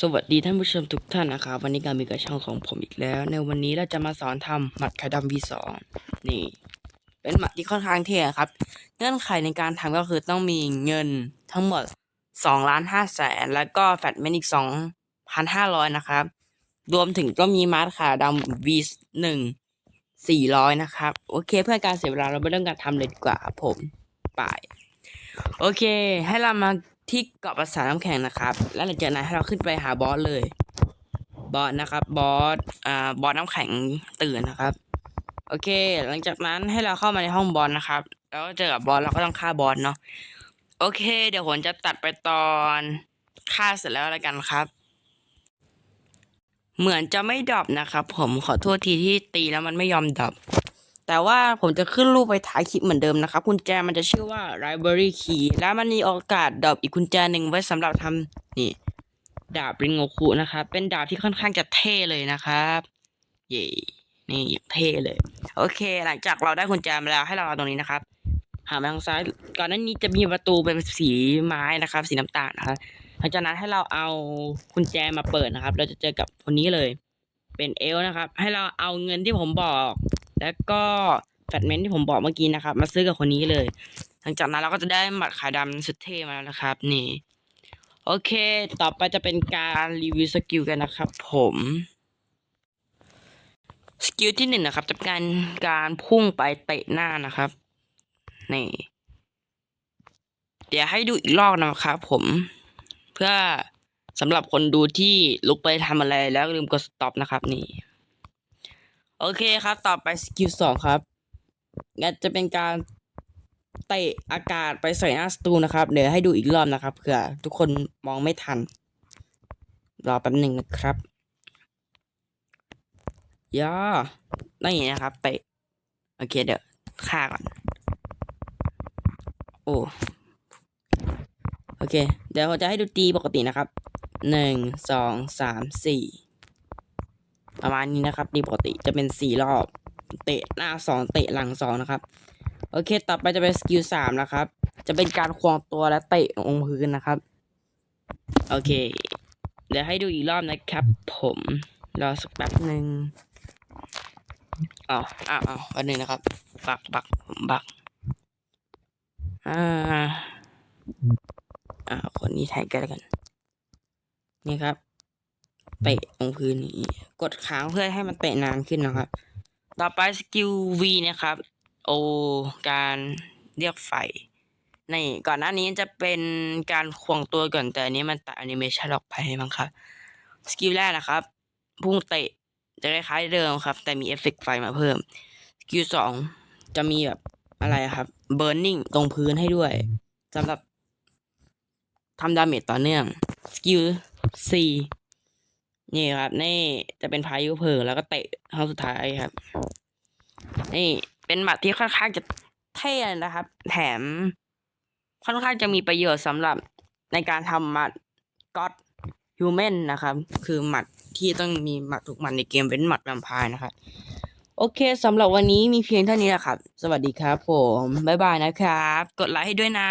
สวัสดีท่านผู้ชมทุกท่านนะครับวันนี้การมีกับช่องของผมอีกแล้ว ในวันนี้เราจะมาสอนทำหมัดไข่ดำ V2 นี่ เป็นหมัดที่ค่อนข้างเท่ครับ เงื่อนไขในการทำก็คือต้องมีเงินทั้งหมด2ล้าน5แสนแล้วก็แฟตเมนอีก2,500 นะครับ รวมถึงก็มีมาร์คขาดำ V1 400 นะครับ โอเคเพื่อการเสียเวลาเราไปเริ่มการทำเลยดีกว่าผมไปโอเค ให้เรามา ที่เกาะปราสาทน้ำแข็งนะครับ แล้วหลังจากนั้นให้เราขึ้นไปหาบอสเลย บอสนะครับบอสอ่าบอสน้ำแข็งตื่นนะครับ โอเค หลังจากนั้นให้เราเข้ามาในห้องบอสนะครับ แล้วเจอกับบอสเราก็ต้องฆ่าบอสเนาะโอเค เดี๋ยวผมจะตัดไปตอนฆ่าเสร็จแล้วแล้วกันครับ เหมือนจะไม่ดรอปนะครับ ผมขอโทษทีที่ตีแล้วมันไม่ยอมดรอป แต่ว่าผมจะขึ้นรูปไปท้ายคลิปเหมือนเดิมนะครับกุญแจมันจะชื่อว่า library key และมันมีโอกาสดรอปอีกกุญแจหนึ่งไว้สำหรับทำนี่ ดาบริงโงคุนะครับเป็นดาบที่ค่อนข้างจะเท่เลยนะครับเย่นี่เท่เลย โอเค หลังจากเราได้กุญแจมาแล้วให้เราเอาตรงนี้นะครับหาไปทางซ้ายก่อนหน้านี้จะมีประตูเป็นสีไม้นะครับ สีน้ำตาลนะครับหลังจากนั้นให้เราเอากุญแจมาเปิดนะครับ เราจะเจอกับคนนี้เลย เป็นเอลนะครับ ให้เราเอาเงินที่ผมบอก แล้วก็แฟตเมนที่ผมบอกเมื่อกี้นะครับ มาซื้อกับคนนี้เลย หลังจากนั้นเราก็จะได้หมัดขายดำสุดเท่มาแล้วนะครับ นี่ โอเค ต่อไปจะเป็นการรีวิวสกิลกันนะครับ ผมสกิลที่หนึ่งนะครับจะเป็นการการพุ่งไปเตะหน้านะครับนี่เดี๋ยวให้ดูอีกรอบนะครับผมเพื่อสำหรับคนดูที่ลุกไปทำอะไรแล้วลืมกด stop นะครับนี่ โอเคครับ ต่อไปสกิลสองครับงั้นจะเป็นการเตะอากาศไปใส่หน้าสตูนะครับ เดี๋ยวให้ดูอีกรอบนะครับเผื่อทุกคนมองไม่ทัน รอแป๊บหนึ่งนะครับย่านี่นะครับเตะโอเคเดี๋ยวฆ่าก่อน โอ้โอเค เดี๋ยวผมจะให้ดูตีปกตินะครับหนึ่งสองสามสี่ ประมาณนี้นะครับตีปกติจะเป็นสี่รอบ เตะหน้าสองเตะหลังสองนะครับ โอเค ต่อไปจะเป็นสกิลสามนะครับ จะเป็นการควงตัวและเตะลงพื้นนะครับ โอเค เดี๋ยวให้ดูอีกรอบนะครับ ผมรอสักแป๊บหนึ่งอ้าวอ้าวอ้าวแป๊บหนึงนะครับ บักบักบักอ่าอ่าคนนี้แทนกันแล้วกัน นี่ครับ เตะลงพื้นนี้กดค้างเพื่อให้มันเตะนานขึ้นนะครับ ต่อไปสกิล V นะครับ โอการเรียกไฟในก่อนหน้านี้จะเป็นการควงตัวก่อนแต่อันนี้มันตัดแอนิเมชันออกไปมั้งครับสกิลแรกนะครับพุ่งเตะจะคล้ายเดิมครับ แต่มีเอฟเฟกต์ไฟมาเพิ่มสกิลสองจะมีแบบอะไรครับเบิร์นนิ่งตรงพื้นให้ด้วยสำหรับทำดาเมจต่อเนื่องสกิลสี่ นี่ครับ นี่จะเป็นพายุเพลิงแล้วก็เตะครั้งสุดท้ายครับ นี่เป็นหมัดที่ค่อนข้างจะเท่นะครับ แถมค่อนข้างจะมีประโยชน์สำหรับในการทำหมัดก็อดฮิวแมนนะครับ คือหมัดที่ต้องมีหมัดทุกหมัดในเกมเป็นหมัดแวมไพร์นะครับ โอเคสำหรับวันนี้มีเพียงเท่านี้แหละครับ สวัสดีครับผม บ๊ายบายนะครับ กดไลค์ให้ด้วยนะ